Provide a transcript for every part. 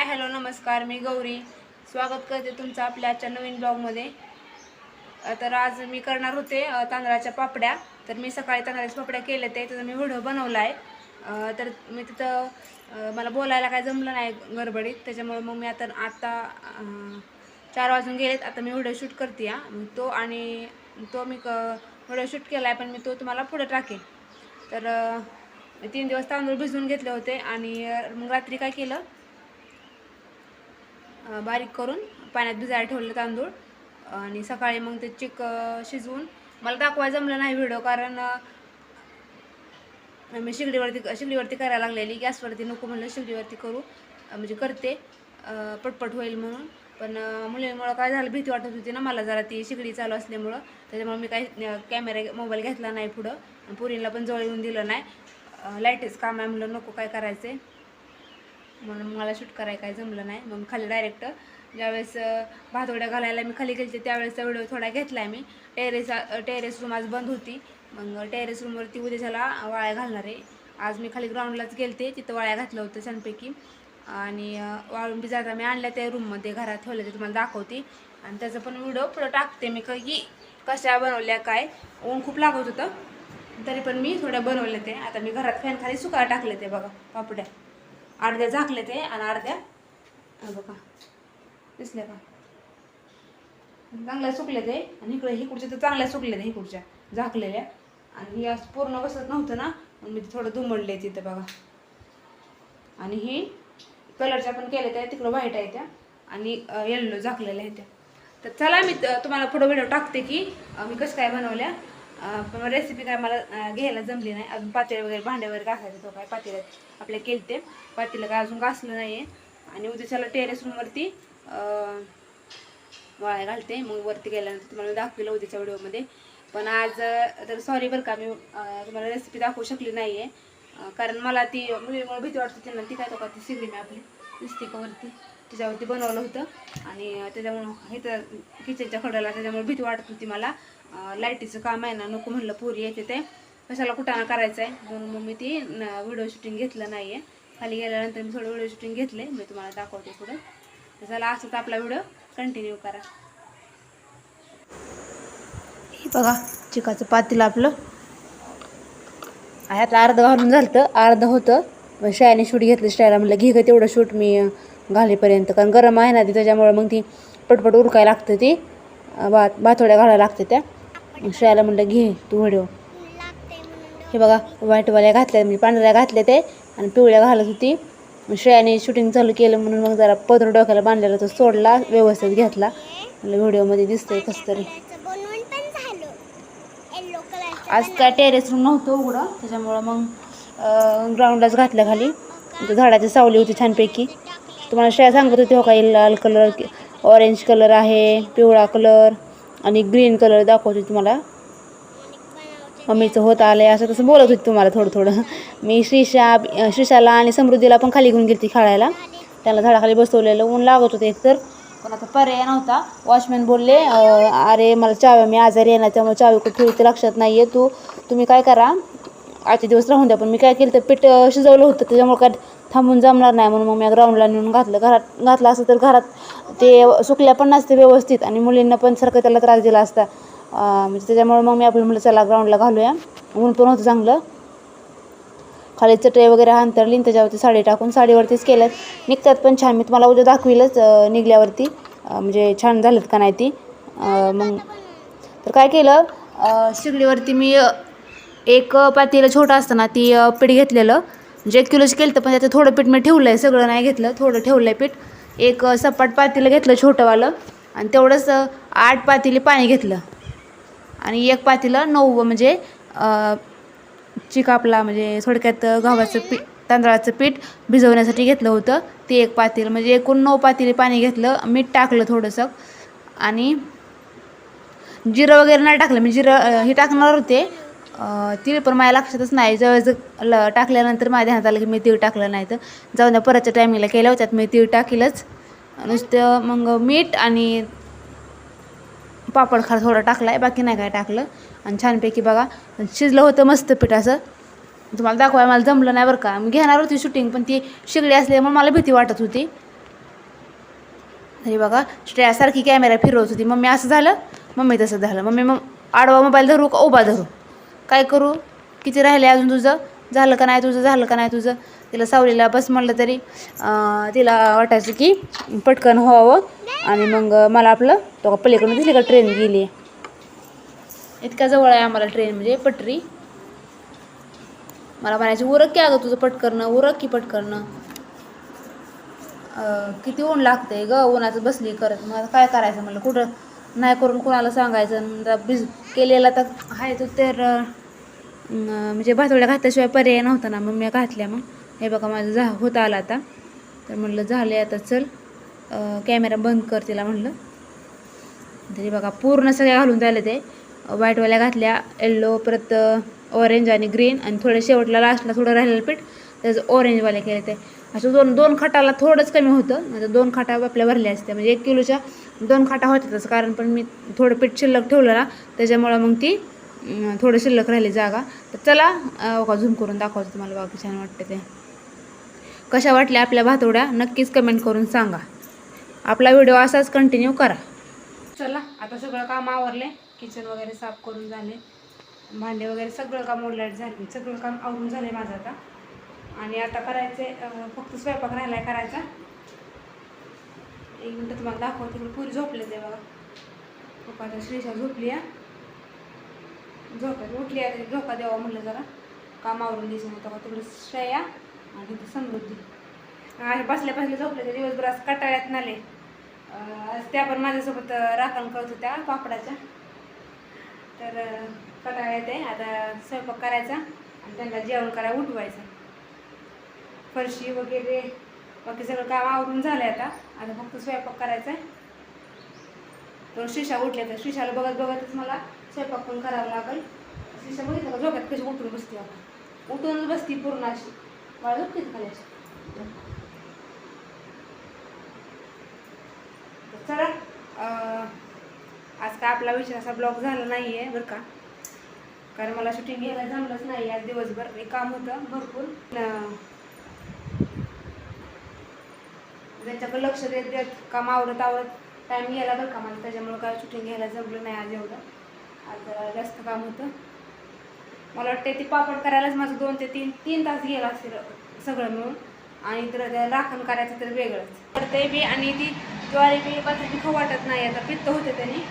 Hi hello नमस्कार मी गौरी. स्वागत करते तुमचं आपल्या आजच्या नवीन ब्लॉगमध्ये. तर आज मी करणार होते तांदळाच्या पापड्या. तर मी सकाळी तांदळाच्या पापड्या केल्या ते त्याचा मी व्हिडिओ बनवला आहे तर मी तिथं मला बोलायला काय जमलं नाही गडबडीत. त्याच्यामुळे मग मी आता आत्ता चार वाजून गेलेत. आता मी व्हिडिओ शूट करते या तो आणि तो मी क व्हिडिओ शूट केला आहे पण मी तो तुम्हाला पुढे टाकेन. तर मी तीन दिवस तांदूळ भिजवून घेतले होते आणि मग रात्री काय केलं? बारीक करून पाण्यात भिजायला ठेवले तांदूळ. आणि सकाळी मग ते चिक शिजवून मला दाखवायला जमलं नाही व्हिडिओ कारण मी शिगडीवरती शिगडीवरती करायला लागलेली. गॅसवरती नको म्हणलं शिगडीवरती करू. म्हणजे करते. पटपट होईल म्हणून. पण मुलींमुळं काय झालं भीती वाटत होती ना मला जरा ती शिगडी चालू असल्यामुळं. त्याच्यामुळे मी काही कॅमेरा मोबाईल घेतला नाही पुढं. पुरींला पुरीला पण जवळ येऊन दिलं नाही. लाईटच काम आहे म्हणलं नको काय करायचं म्हणून मला शूट करायला काय जमलं नाही. मग खाली डायरेक्ट ज्यावेळेस भातोड्या घालायला मी खाली गेलते त्यावेळेसचा व्हिडिओ थोडा घेतला आहे मी टेरेस टेरेस रूम आज बंद होती. मग टेरेस रूमवरती उद्या त्याला वाळ्या घालणार आहे. आज मी खाली ग्राउंडलाच गेलते तिथं वाळ्या घातलं होतं छानपैकी आणि वाळून बी जाता मी आणल्या त्या रूममध्ये घरात ठेवल्या ते तुम्हाला दाखवते. आणि त्याचा पण व्हिडिओ पुढं टाकते मी की कशा बनवल्या काय? ऊन खूप लागत होतं. तरी पण मी थोड्या बनवल्या ते आता मी घरात फॅन खाली सुकायला टाकले ते बघा पापड्या. अर्ध्या झाकले ते आणि अर्ध्या बघा. दिसल्या का? चांगल्या सुकले ते आणि इकडे हिकडच्या तर चांगल्या सुकल्या ते हिकडच्या झाकलेल्या. आणि हे असं पूर्ण बसत नव्हतं ना म्हणून मी ते थोडं दुमडले तिथं बघा. आणि ही कलरच्या पण केल्या त्या तिकडं व्हाईट आहे त्या. आणि येल्लो झाकलेल्या आहेत त्या. तर चला मी तुम्हाला पुढं व्हिडिओ टाकते की मी कसं काय बनवल्या. पण रेसिपी काय मला घ्यायला जमली नाही. अजून पातेले वगैरे भांडे वगैरे घासायचे तो काय पातेल्यात आपल्या केलते. पातेलं काय अजून घासलं नाही आहे आणि उद्याच्याला टेरेस रूमवरती वाळ्या घालते. मग वरती गेल्यानंतर तुम्हाला दाखवलं उद्याच्या व्हिडिओमध्ये. पण आज तर सॉरी बरं का मी तुम्हाला रेसिपी दाखवू शकली नाही आहे कारण मला ती मुलीमुळे भीती वाटते होती ना ती काय तो का ती शिकली मी आपली. दिसते त्याच्यावरती बनवलं होतं. आणि त्याच्यामुळं त्याच्यामुळं इथं किचनच्या खड्याला त्याच्यामुळे भीती वाटत होती मला. लाईटीचं काम आहे ना नको म्हणलं पोरी येते ते. कशाला कुठाना करायचं आहे म्हणून मग मी ती व्हिडिओ शूटिंग घेतलं नाही आहे खाली गेल्यानंतर मी थोडं व्हिडिओ शूटिंग घेतले. मी तुम्हाला दाखवते पुढं. तर चला असंच आपला व्हिडिओ कंटिन्यू करा. हे बघा चिकाचं पातील आपलं. आता अर्ध घालून झालं तर अर्ध होतं. मग शाळेने शूट घेतलं शाळेला म्हटलं घे ग तेवढं शूट मी घालेपर्यंत. कारण गरम आहे ना ती त्याच्यामुळं मग ती पटपट उरकायला लागतं ती. अं, भात भातोड्या घालायला लागते त्या. मग म्हटलं घे तू व्हिडिओ. हे बघा व्हाईटवाल्या घातल्या मी पांढऱ्या घातल्या ते आणि पिवळ्या घालत होती. श्रेयाने शूटिंग चालू केलं म्हणून मग जरा पदर डोक्याला बांधलेला तो सोडला व्यवस्थित घेतला. व्हिडिओमध्ये दिसतंय कसं तरी. आज काय टेरेस रूम नव्हतं उघडं त्याच्यामुळं मग ग्राउंडलाच घातलं खाली. झाडाची सावली होती छानपैकी. तुम्हाला श्रेया सांगत होती हो काही लाल कलर ऑरेंज कलर आहे पिवळा कलर आणि ग्रीन कलर दाखवते तुम्हाला. मम्मीचं होत आलंय असं तसं बोलत होती तुम्हाला थोडं थोडं. मी श्रीशा श्रीशाला आणि समृद्धीला पण खाली घेऊन गेली खेळायला. त्याला झाडाखाली बसवलेलं ऊन लागत होतं एकतर. पण आता पर्याय नव्हता. वॉचमॅन बोलले अरे मला चाव्या मी आजारी येणार त्यामुळे चावी कुठे ते लक्षात नाही आहे तू. तुम्ही काय करा आजचे दिवस राहून द्या पण मी काय केलं तर पीठ शिजवलं होतं त्याच्यामुळे काय थांबून जमणार नाही म्हणून मग मी ग्राउंडला नेऊन घातलं. घरात घातलं असतं तर घरात ते सुकल्या पण नसते व्यवस्थित आणि मुलींना पण सारखं त्याला त्रास दिला असता. म्हणजे त्याच्यामुळे मग मी आपलं मुलं चला ग्राउंडला घालूया. ऊन पण होतं चांगलं. खाली चटई वगैरे अंतरली त्याच्यावरती साडी टाकून साडीवरतीच केल्यात. निघतात पण छान. मी तुम्हाला उद्या दाखवीलच निघल्यावरती. म्हणजे छान झालेत का नाही ती. मग तर काय केलं शिगडीवरती मी एक पातीला छोटं असताना ती पीठ घेतलेलं. म्हणजे एक किलोचं केलं तर पण त्याचं थोडं पीठ मी ठेवलं आहे सगळं नाही घेतलं थोडं ठेवलं आहे पीठ. एक सपाट पातेलं घेतलं छोटंवालं आणि तेवढंच आठ पातेली पाणी घेतलं. आणि एक पातेलं नऊ म्हणजे चिकापला म्हणजे थोडक्यात गव्हाचं पीठ तांदळाचं पीठ भिजवण्यासाठी घेतलं होतं. ते एक पातेल म्हणजे एकूण नऊ पातेली पाणी घेतलं मीठ टाकलं थोडंसं. आणि जिरं वगैरे नाही टाकलं मी जिरं हे टाकणार होते तीळ पण माझ्या लक्षातच नाही. ज्यावेळेस ल टाकल्यानंतर माझ्या ध्यानात आलं की मी तीळ टाकलं नाही तर. जाऊन द्या परतच्या टायमिंगला केल्या होत्यात मी तीळ टाकीलच. नुसतं मग मीठ आणि पापड खार थोडं टाकला आहे बाकी नाही काय टाकलं. आणि छानपैकी बघा शिजलं होतं मस्त पीठ असं. तुम्हाला दाखवाय मला जमलं नाही बरं का. मी घेणार होती शूटिंग पण ती शिगडी असल्यामुळे मला भीती वाटत होती. तरी बघा श्रेया कॅमेरा फिरवत होती. मम्मी असं झालं मम्मी तसं झालं. मम्मी मग आडवा मोबाईल धरू का उभा धरू? काय करू? किती राहिले अजून तुझं? झालं का नाही तुझं? झालं का नाही तुझं? तिला सावलीला बस म्हणलं तरी तिला वाटायचं की पटकन व्हावं. आणि मग मला आपलं तो पलीकडून दिली का ट्रेन गेली? इतक्या जवळ आहे आम्हाला ट्रेन म्हणजे पटरी. मला म्हणायची उरक की अगं तुझं पटकरणं उरक की पटकरणं किती ऊन लागतंय ग उन्हाचं बसली करत. मग काय करायचं म्हणलं? कुठं? नाही करून कोणाला सांगायचं? आणि बिज केलेला तर आहे तो तर म्हणजे भातोड्या घातल्याशिवाय पर्याय नव्हता ना मग मी घातल्या मग. हे बघा माझं झा होत आलं आता. तर म्हणलं झाले आता चल. कॅमेरा बंद कर तिला म्हणलं. तरी बघा पूर्ण सगळ्या घालून झालं ते. व्हाईटवाल्या घातल्या येल्लो परत ऑरेंज आणि ग्रीन आणि थोडं शेवटला लास्टला थोडं राहिलेलं पीठ त्याचं ऑरेंजवाले केले ते. असं दोन दोन खाटाला थोडंच कमी होतं म्हणजे दोन खाटा आपल्या भरल्या असत्या. म्हणजे एक किलोच्या दोन खाटा होत्यातच कारण पण मी थोडं पीठ शिल्लक ठेवलं ना त्याच्यामुळं मग ती थोडं शिल्लक राहिली जागा. तर चला अं, बघा झूम करून दाखवायचं तुम्हाला बाकी छान वाटतं ते. कशा वाटल्या आपल्या भातोड्या? नक्कीच कमेंट करून सांगा. आपला व्हिडिओ असाच कंटिन्यू करा. चला आता सगळं काम आवरले. किचन वगैरे साफ करून झाले. भांडे वगैरे सगळं काम ओढलाट झाले. सगळं काम आवरून झाले माझं आता. आणि आता करायचे फक्त स्वयंपाक राहिलाय करायचा. एक मिनटं तुम्हाला दाखवते. तिकडे पुरी झोपले ते बघा. पप्पा आता श्रीषा झोपली आहे झोपायची उठली आता झोपा द्यावा म्हटलं जरा. काम आवरून होता का तिकडे श्रेया आणि तिथे समृद्धी. आणि बसल्या बसल्या झोपले तर दिवसभर आज कटाळ्यात नाले. आज त्या पण माझ्यासोबत राखण करत होत्या पापडाच्या. तर कटाळ्यात आहे आता स्वयंपाक करायचा आणि त्यांना जेवण करायला उठवायचं. फरशी वगैरे बाकी सगळं काम आवरून झालं आता. आता फक्त स्वयंपाक करायचा आहे तर शिशा उठल्या तर शिशाला बघत बघतच मला स्वयंपाक पण करावा लागेल. शिशा बघितलं का? झोक्यात कशी उठून बसते आपण? उठूनच बसती पूर्ण अशी. मला झोपते खाली अशी? चला आज काय आपला विषय असा ब्लॉग झाला नाही आहे बरं का. कारण मला शूटिंग घ्यायला जमलंच नाही आज दिवसभर. एक काम होतं भरपूर. ज्याच्याकडे लक्ष देत देत काम आवरत आवरत टाईम गेला बरं का मला. त्याच्यामुळं काय शूटिंग घ्यायला जमलं नाही आज एवढं. आज जरा जास्त काम होतं. मला वाटते ते पापड करायलाच माझं दोन ते तीन तीन तास गेला असेल सगळं मिळून. आणि तर त्या राखण करायचं तर वेगळंच. करते बी आणि ती ज्वारी बी बाजरी बी खाऊ वाटत नाही. आता पित्त होते त्यांनी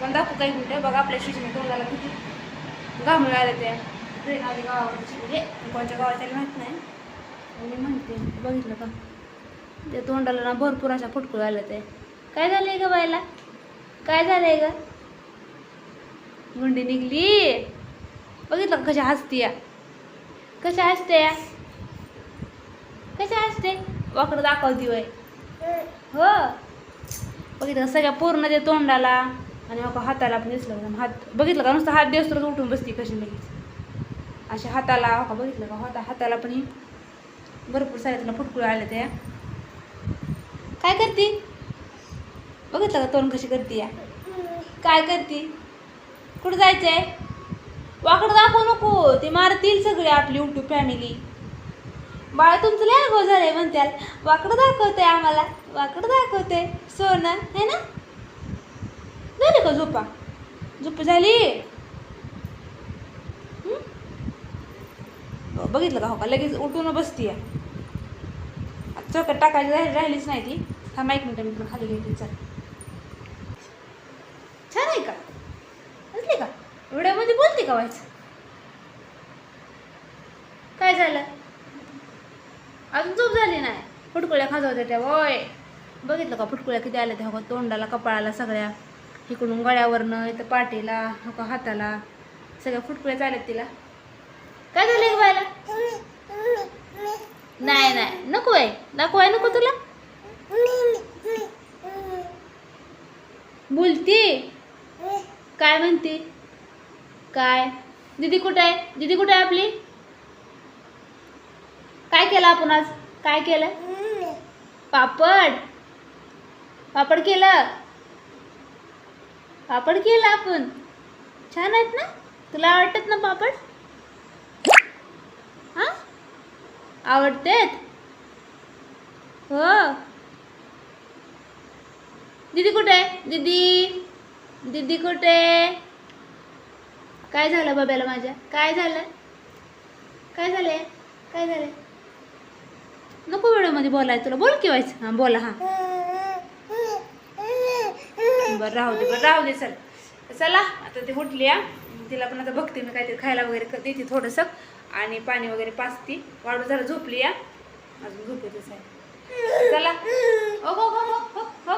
पण दाखवू काही मिनटं बघा आपल्या शिक्षण तोंडाला किती घामळे आले ते ट्रेन आली गावाकडची म्हणजे गावात गावाच्या माहीत नाही. मी म्हणते बघितलं का? ते तोंडाला ना भरपूर अशा फुटकुळ आल्या ते काय झालंय ग बायला? काय झालंय गं? गुंडी निघली. बघितलं कशा हसती या कशा हसते या कशा हसते वाकडं दाखवती वय. हो. बघितलं का सगळ्या पूर्ण ते तोंडाला? आणि मग हाताला पण दिसलं हात. बघितलं का नुसतं हात दिवस तर उठून बसती कशी लगेच. अशा हाताला हो का बघितलं का? हाता हाताला पण ही भरपूर साऱ्या तिला फुटकुळ आल्या त्या. काय करते? बघितलं का तोंड कशी करते या? काय करते? कुठं जायचंय? वाकडं दाखवू नको. ते मारतील सगळे आपली युट्यूब फॅमिली बाळ तुमचं लय अगो झालंय म्हणत्याल. वाकडं दाखवते आम्हाला. वाकडं दाखवते सोनं है ना? झाली का झोपा? झोप झाली? बघितलं का हो का? लगेच उठून बसती चौकात टाकायची राहिलीच नाही ती. थांबा एक मिनटं मी पण खाली घेते. चालेल छान आहे का असली का व्हिडिओमध्ये बोलते का व्हायचं काय झालं? अजून झोप झाली नाही. फुटकुळ्या खाजवत्या त्या वय बघितलं का फुटकुळ्या किती आल्या त्या हो का तोंडाला कपाळाला सगळ्या. इकडून गळ्यावरनं इथं पाठीला हो का हाताला. सगळ्या फुटकुळ्या चालत तिला. काय झालं बायला नाही नाही. नको आहे नको आहे नको तुला. बोलती. काय म्हणते? काय? दीदी कुठे आहे? दीदी कुठे आहे आपली? काय केलं आपण आज? काय केलं? पापड. पापड केलं? पापड केलं आपण. छान आहेत ना? तुला आवडतात ना पापड? हां? आवडतेत? हो. दीदी कुठे आहे? दीदी. दीदी कुठे काय झालं बाब्याला माझ्या? काय झालं? काय झालंय? काय झालंय? नको व्हिडिओमध्ये बोलाय तुला. बोल की व्हायचं हां बोला हां. बरं राहू दे बरं राहू दे चल. चला आता ती उठली या तिला पण आता बघते मी काहीतरी खायला वगैरे क- देते थोडंसं. आणि पाणी वगैरे पाचते वाढू झालं झोपली या अजून झोपेतच आहे. चला. हो हो हो हो हो, हो.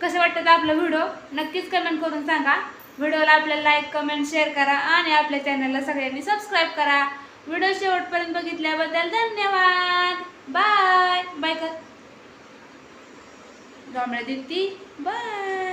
कसं वाटतं आपला व्हिडिओ? नक्कीच कमेंट करून सांगा. व्हिडिओला आपल्याला लाईक कमेंट शेअर करा आणि आपल्या चॅनलला सगळ्यांनी सबस्क्राईब करा. व्हिडिओ शेवटपर्यंत बघितल्याबद्दल धन्यवाद. बाय बाय कर. डोंबळ्या दिसती बाय